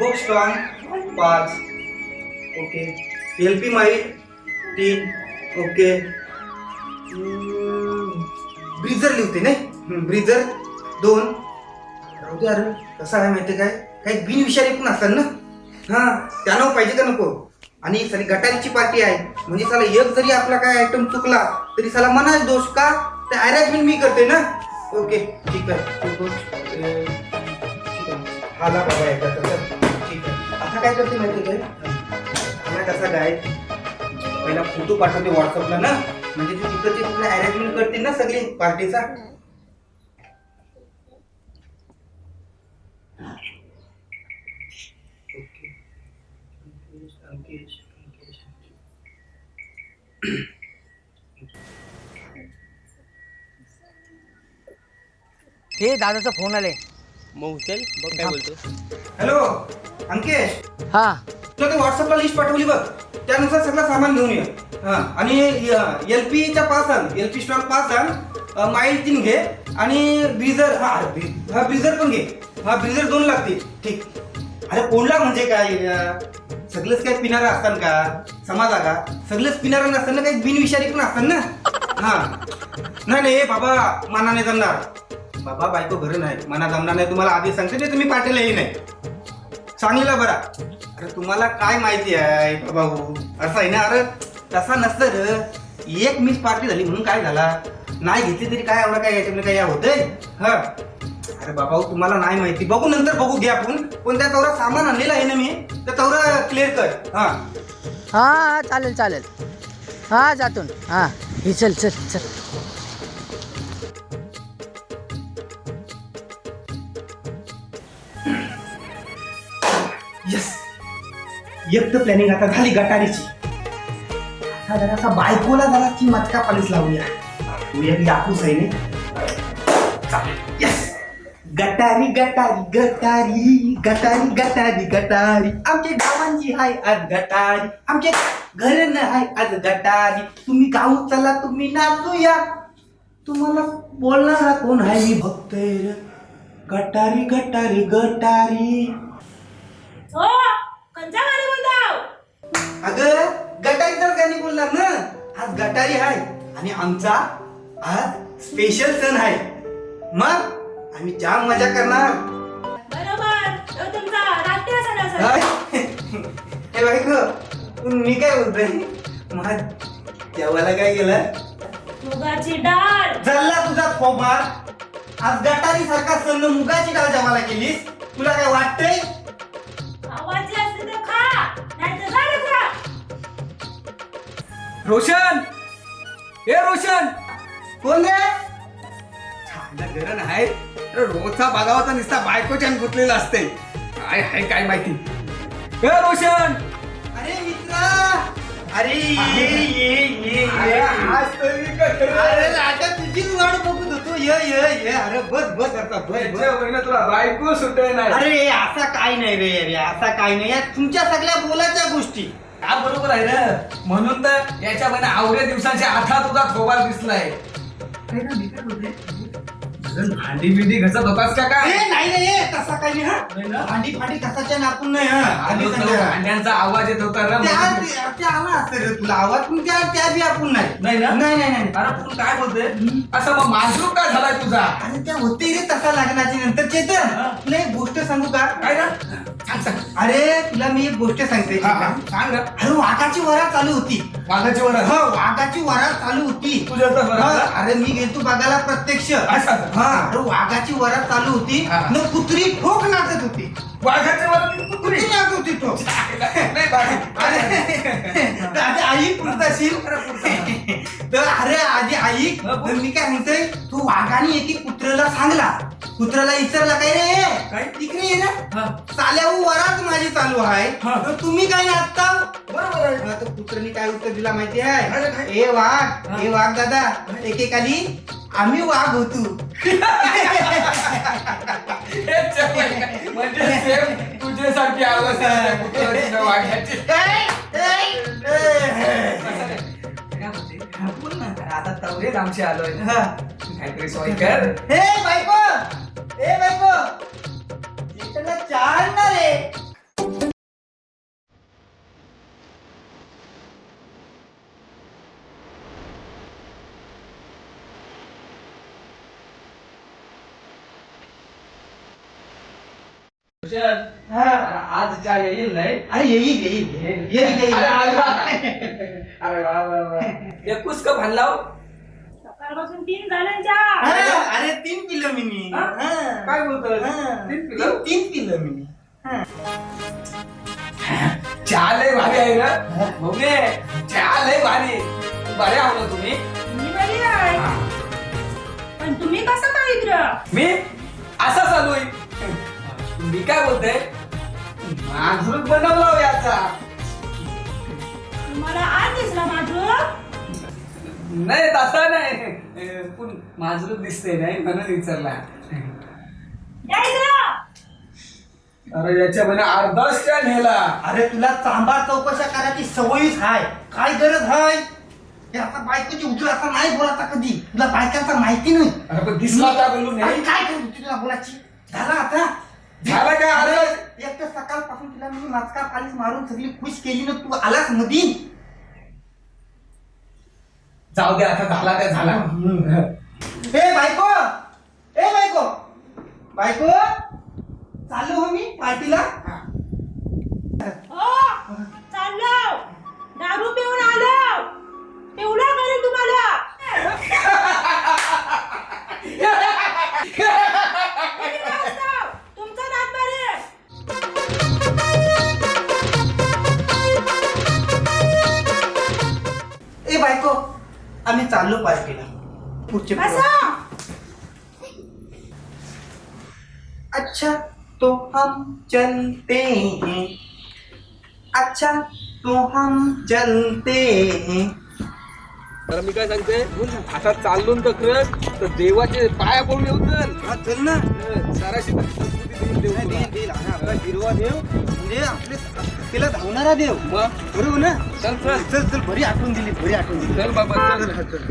Book strong पाच okay L P mile तीन okay ब्रिजर लिहते नाही? ब्रिजर दोन. राहू दे अरे कसं आहे माहिती काय? काही बिनविषारी पण असतात ना? हा त्यानं पाहिजे का नको. आणि साली गटारीची पार्टी आहे. म्हणजे साला एक जरी आपला काय आयटम चुकला तरी साला मनाच दोष का? ते अरेंजमेंट मी करते ना? ओके ठीक आहे. ठीक आहे. बाबा एकदा आता काय करते माहिती काय आता कसा काय पहिला फोटो पाठवते व्हॉट्सअपला ना. म्हणजे ते तिकडचे तिकडे अरेंजमेंट करते ना सगळी पार्टीचा हे दादाचा फोन आले मग उचल बघ काय बोलतो हॅलो अंकेश? हा. तुला ते व्हॉट्सअपला लिस्ट पाठवली बघ. त्यानुसार सगळं सामान घेऊन ये. हा. आणि एल पीच्या पाच आण एल पी स्टॉक पाच आण माईल तीन घे. आणि ब्रिझर हा हा ब्रिझर पण घे. हा ब्रिझर दोन लागतील. ठीक. अरे कोणला म्हणजे काय? अं, सगळंच काय पिणारं असतात का? समाजा का सगळंच पिणारं नसतं ना काही बिनविषारी पण असतात ना? हा. नाही नाही हे बाबा मना नाही जमणार. बाबा बायको घरी नाही. मना जमणार नाही. तुम्हाला आधी सांगते ते तुम्ही पाटीलही नाही. सांगितलं बरा. अरे तुम्हाला काय माहिती आहे भाऊ? असं आहे ना अरे तसा नसतं र एक मिस पार्टी झाली म्हणून काय झाला? नाही घेतली तरी काय एवढं काय याच्यामध्ये काय होतंय? हा. अरे बाबा हो, तुम्हाला नाही माहिती. बघू नंतर बघू घ्या आपण. पण त्या तेवढा सामान आणलेला आहे ना मी तर तेवढं क्लिअर कर. हा. हा हा चालेल चालेल. हा जातून हा. हे चल चल चल. एक तर प्लॅनिंग आता झाली गटारीची. आता जरासा बायकोला जराची मटका पालीस लावूया. तू एक यापूस आहे गटारी गटारी गटारी गटारी गटारी गटारी. आमच्या गावांची हाय आज गटारी. आमच्या घर हाय आज गटारी. तुम्ही गाव चला तुम्ही नाचूया. तुम्हाला बोलणारा कोण आहे? मी बघतोय गटारी गटारी गटारी. हो कंचा गाडी अगं गटारीचाच गाणी बोलणार ना. आज गटारी आहे आणि आमचा आज स्पेशल सण आहे मग आम्ही जाम मजा करणार. बरोबर. तो तुमचा राष्ट्रीय सण असेल. हाय. हे बायको मी काय बोलतोय? मग जेवायला काय केलं? मुगाची डाळ. जल्ला तुझा खोमार आज गटारी सारखा सण मुगाची डाळ जेवायला केलीस तुला काय वाटतंय? रोशन! ए रोशन! कोण रे? छान गरण आहे. अरे रोजचा बघावा नुसता बायकोच्या गुतलेला असते काय आहे काय माहिती? ए रोशन! अरे मित्रा! अरे ये ये ये अरे, ये आज तरी कसं रे? अरे राजा तुझीच वाट बघत होतो. ये ये ये. अरे बस बस आता बस बस. याच्यावरनं तुला बायको सुटे नाही. अरे असा काय नाही रे अरे असा काय नाही. या तुमच्या सगळ्या बोलाच्या गोष्टी. हा बरोबर आहे ना? म्हणून तर याच्या महिना आवड्या दिवसांच्या आथा तुझा थोबार दिसलाय. काय ना, मी काय बोलते? अजून भांडी बिंडी घसत होतास का ए, काय नाही नाही ए, तसा काही नाही नाही हा ना? भांडी भांडी कसाच्या नापून नाही हा. आधी सांगा. भांड्यांचा आवाज येत होता ना? त्या म्हणून. त्या- त्या आला असतं रे तुला. आवाज पण त्या त्या बी आपण नाही. नाही ना? नाही नाही नाही. अरे तू काय बोलते असं मग मांजरूप काय झालाय तुझा? अरे त्या होते रे तसा लग्नाची नंतर चेतन हा. तुला एक गोष्ट सांगू का? काय ना? अरे तुला मी एक गोष्ट सांगते हा, हा, सांग ना. अरे वाघाची वरा चालू होती. वाघाची वर? हा वाघाची वरा चालू होती. तुझ्या वरा? हा, अरे मी गेलतो बघायला प्रत्यक्ष. असं, असं. हा अरे वाघाची वरा चालू होती. हा. न कुत्री ठोक नाचत होती. वाघाची वर कुत्री कुत्री? नाचत होती नाही बाबा. अरे आधी आई पुरताशील तर अरे आधी आई. हा. तर मी काय म्हणतोय तू वाघाने एकी कुत्र्याला सांगला. कुत्र्याला विचारला काय रे काय? तिकडे ये ना हा, चाल्या वरात माझी चालू आहे हा. तर तुम्ही काय नाचता बरोबर आहे हा, तर कुत्र्याने काय उत्तर दिला माहिती आहे काय? ए वाघ हा. ए वाघ दादा एकेकाली आम्ही वाघ होतो. म्हणजे सेम तुझ्यासारखी अवस्था आहे कुत्र्याची ना. काय म्हणते? हा, बोल ना. आता तवरेच आमचे आलोय हा. काहीतरी सोय कर ए बायको ए बायको रे. हुशार आज चहा येईल नाही? अरे येईल येईल येईल. येईल अरे वा वा वा. एकूच का भांडलाव सकाळपासून तीन जणांच्या अरे अरे तीन काय बोलतोय? हा. तीन पिलं? तीन- पिलं मिनी चहा लय भारी आहे ना? मम्मी चहा लय भारी. बरे आहो ना तुम्ही? मी बरी आहे. पण तुम्ही कसं काय इकडं मी? असा चालू आहे. मी काय बोलते माझून बनवला याचा. तुम्हाला आज दिसला माझं नाही तसा नाही. पण माझून दिसते नाही म्हणून विचारला. अरे याच्या म्हणे अर्धाच त्या नेला. अरे तुला चांबार चौकशा करायची सवयीच हाय. काय गरज हाय? हे आता बायकोची उजळ असा नाही बोलायचा कधी. तुला बायकांचा माहिती नाही. अरे पण दिसला का बोलू अरे नाही काय करू तुला बोलायची झाला आता? झाला काय अरे! एक तर सकाळपासून तुला मी माचका पालीस मारून सगळी खुश केली ना तू आलास मधी? जाऊ दे आता झाला त्या झाला. ए बायको! ए बायको! बायको चाललो हो मी पार्टीला. हो. चाललो. दारू पिऊन आलो. पिवला करेल तुम्हाला. किती वाजता? तुमचा दात बरे. ए बायको आम्ही चाललो पार्टीला. पुढचे बसा. अच्छा तो हम चलते हैं। अच्छा तो हम चलते हैं। तर मी काय सांगते आता चाललो तर खरंच तर देवाचे पाया पडून येऊ तर हा चल ना. साराशी हिरवा देव म्हणजे आपले तिला धावणारा देव. मग? बरोबर ना? चल चल. चल चल बरी आठवण दिली बरी आठवण दिली. चल बाबा चल चल,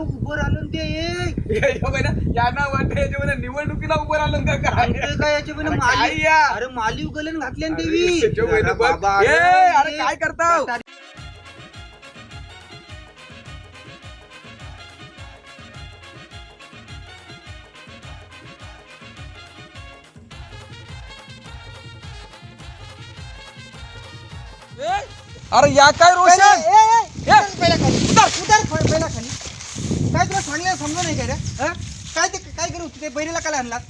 पण उभं ना ते यांना वाटतं याच्यामध्ये निवडणुकीला उभं राहिलं का काय? ते काय याचे पण अरे माली या? अरे माली उगलन घातले ना अरे देवी त्याच्यामुळे अरे तर बघ. बाबा, ए, अरे ते- काय करताव? अरे या काय रोशन? पहिला खाली उतर उतर पहिला खाली. तुला सांगलं समजा नाही काय रे? हं? काय ते काय करू? ते बैरीला काय आणलात?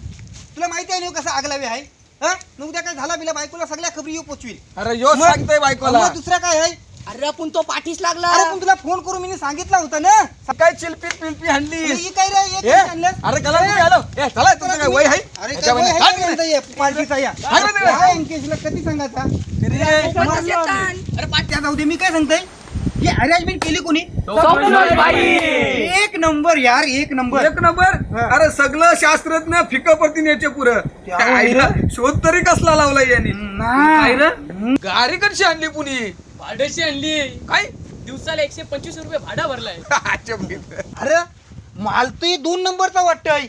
तुला माहिती आहे ना कसं आगलावे आहे? हा? मग उद्या काय झाला बिला? बायकोला सगळ्या खबरी येऊ पोचवील अरे यो मग- सांगतोय बायकोला. दुसरा काय आहे? अरे आपण तो पाठीस लागला. अरे पण तुला फोन करून मी सांगितलं होतं ना? काय चिलपीत पिलपी हाणली अरे ही काय रे? ए, आणलं अरे कला तुम्ही आलो. ए चला तुमचं काय वय आहे? अरे काय याच्यामध्ये वय काय आहे का यांचा पार्टीचा या? काय कधी सांगायचा? अरे, मारलं आम्ही. अरे पाट्या जाऊ दे मी काय सांगतोय? ही अरेंजमेंट केली कोणी? एक नंबर यार एक नंबर. एक नंबर. अरे सगळं शास्त्रज्ञ फिकं पडतील याचे पुरं. शोध तरी कसला लावला यांनी? काय ना. रे? गाडी कशी आणली पुणी भाड्याची आणली. काय? दिवसाला एकशे पंचवीस रुपये भाडा भरलाय. अरे माल तर ही दोन नंबरचा वाटतोय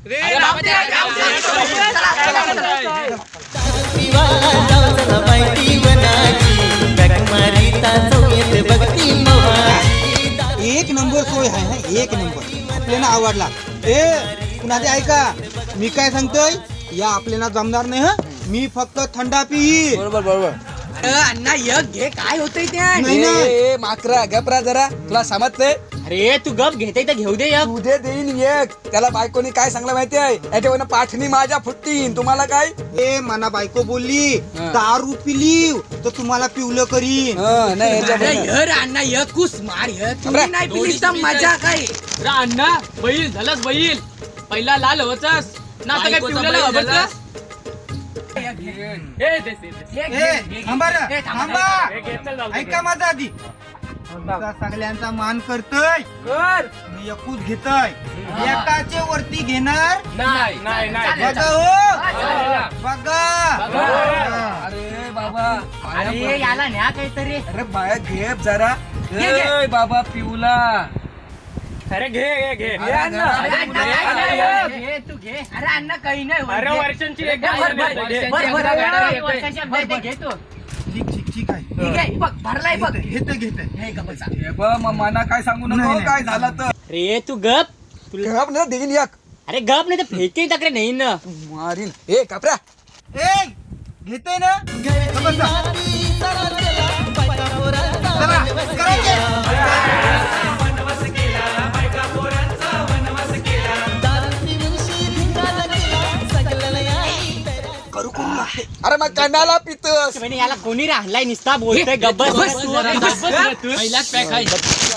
अरे बाबा, ते काय काम नाही. चला, चला, चला. एक नंबर सोय आहे हा, एक नंबर. आपल्याला आवडला. ए कुणाचे ऐका? मी काय सांगतोय? या आपल्याला जमणार नाही हा? मी फक्त थंडा पी बरोबर बरोबर. अण्णा यक घे. काय होतंय त्या नाही ना. ए, ए, माकरा गपरा जरा. तुला समजतंय? अरे तू गप घेते तर घेऊ दे यक उद्या देईन एक. त्याला बायकोनी काय सांगलं माहितीये? याच्यावर पाठणी माझ्या फुटतीन. तुम्हाला काय? ए मना बायको बोलली. हा. दारू पिली तर तुम्हाला पिवलं करीन. हं, नाही अरे याच्यावर यर अण्णा यकूस मार नाही पिलीस तर मजा काय अण्णा बैल झालाच बैल. पहिला लाल होतास. ना आता काय बायकोचा पिवलेला बैल वापरतास ए, दे, दे, दे. ए थांबा रे, ए, थांबा, थांबा. हे घे, चल जाऊ दे. ऐका माझा आधी. सगळ्यांचा मान करतोय कर मी एकूच घेतोय एकाचे वरती घेणार नाही नाही नाही बघा हो. बघा. अरे बाबा अरे. याला न्या काहीतरी अरे बाया घेप जरा घे. ए बाबा पिवला अरे घे घे घे तू घे अरे अण्णा काही नाही. अरे. वर्षांची एक घे, भर, भर, घे, घे. भर, भर, भर, घे, भर, घे. वर्षाची भर, भर, घे तू. ठीक आहे. ठीक आहे बघ भरलाय बघ. घेतोय घेतोय हे गप्प बसा. हे बघ मग मना काय सांगू नको नाही. काय झालं तर. अरे तू गप. गप ना देईन एक. अरे गप नाही तर फेके टाकले नाही ना. मारीन. ए कापऱ्या ए घेतोय ना. गप्प बसा. चला, करायचे. अरे मग कणाला पितस. म्हणे याला कोणी राहिलाय निसता बोलतोय पहिलाच पॅक आहे.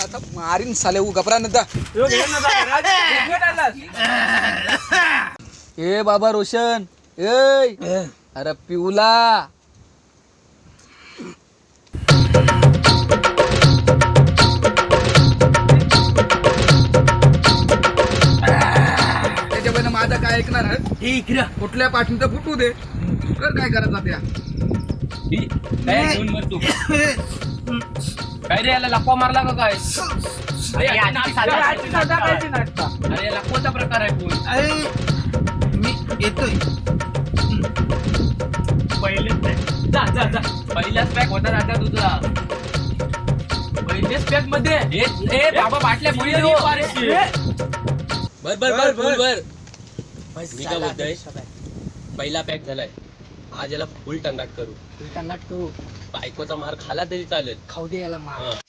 आता मारीन साले उ गपरा नंतर. ए बाबा रोशन. ए. अरे पिऊला. त्याच्यामुळे माझं काय ऐकणार आहे? कुठल्या पाठीचं फुटू दे. तर काय करायचं त्या काय रे याला लपवा मारला का काय? अरे आजची नाटकं. लपवाचा प्रकार आहे फोन अरे मी येतोय. पहिलेच जा जा जा. पहिलाच पॅक होता राजा तुझा. पहिलेच पॅकमध्ये? ए ए, बाबा बाटल्या मुली बर बर बर बर बर. मी काय बोलतोय? पहिला पॅक झालाय. आज याला फुल टंगाट करू टंगाट करू. बायकोचा मार खाला तरी चालेल. खाऊ दे याला मार.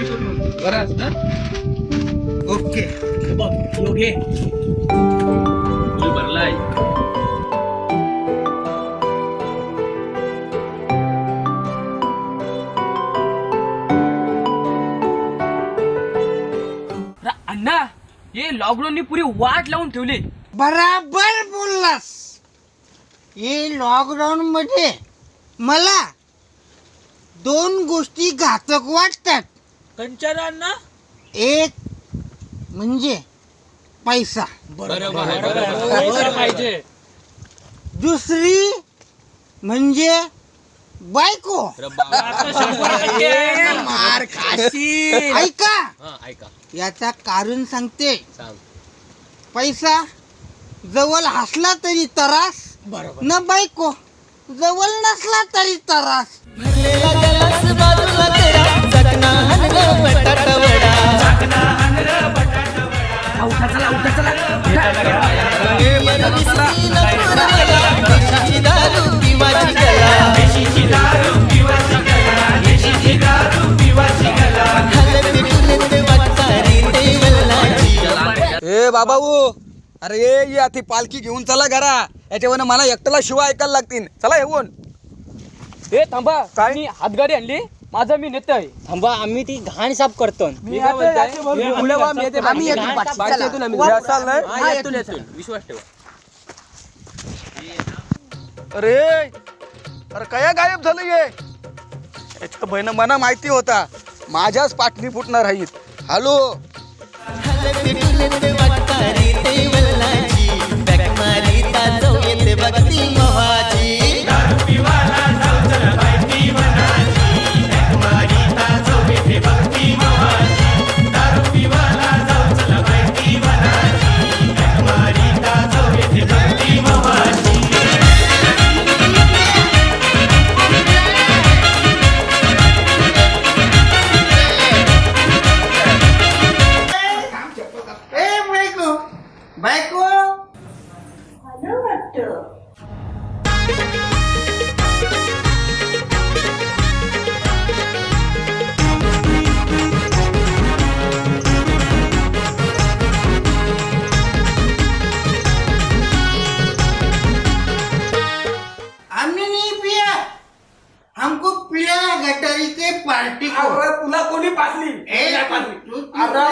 बरं असतं ओके भरलाय अण्णा हे लॉकडाऊननी पुरी वाट लावून ठेवली. बराबर बोललास. हे लॉकडाऊन मध्ये मला दोन गोष्टी घातक वाटतात. अण्णा एक म्हणजे पैसा. बरोबर पाहिजे. दुसरी म्हणजे बायको. मार ऐका. हा ऐका. याचा कारण सांगते. सांग. पैसा जवळ हसला तरी तरास न बायको जवळ नसला तरी तरास. ए बाबाऊ. अरे ये ये ती पालखी घेऊन चला घरा. याच्यावर मला एकट्याला शिवा ऐकायला लागतील. चला येऊन. ए थांबा. काय? हातगाडी आणली. माझं मी नेतोय. थांबा आम्ही ती घाण साफ करतो. आम्ही येतो पाठी. चला. हा, येतो, येतो. विश्वास ठेवा. अरे अरे कया गायब झालं ये? याच्या बहिण मला माहिती होता. माझ्याच पाटणी फुटणार आहेत. हॅलो? ए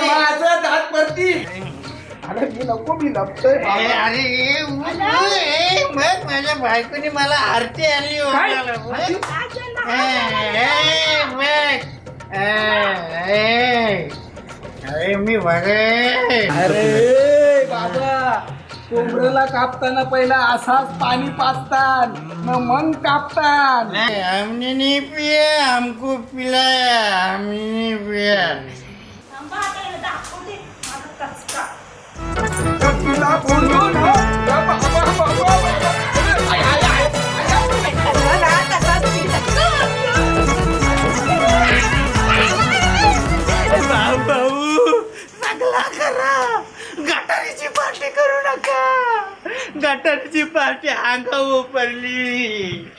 माझं दात पडती. अरे मी नको मी लपतोय ए, अरे ए, ए, माझ्या बायकोने मला आरती आली ए, ए. ए, ए. अरे मी बघे. अरे कोंबड्याला कापताना पहिला असाच पाणी पाचतात मग मग कापतात हमने नहीं पिया हमको पिलाया हमने नहीं पिया थांबा आता याला दाखवते माझा कचका. तुला फोडून. पार्टी करू नका. गटारीची पार्टी अंगावर पडली.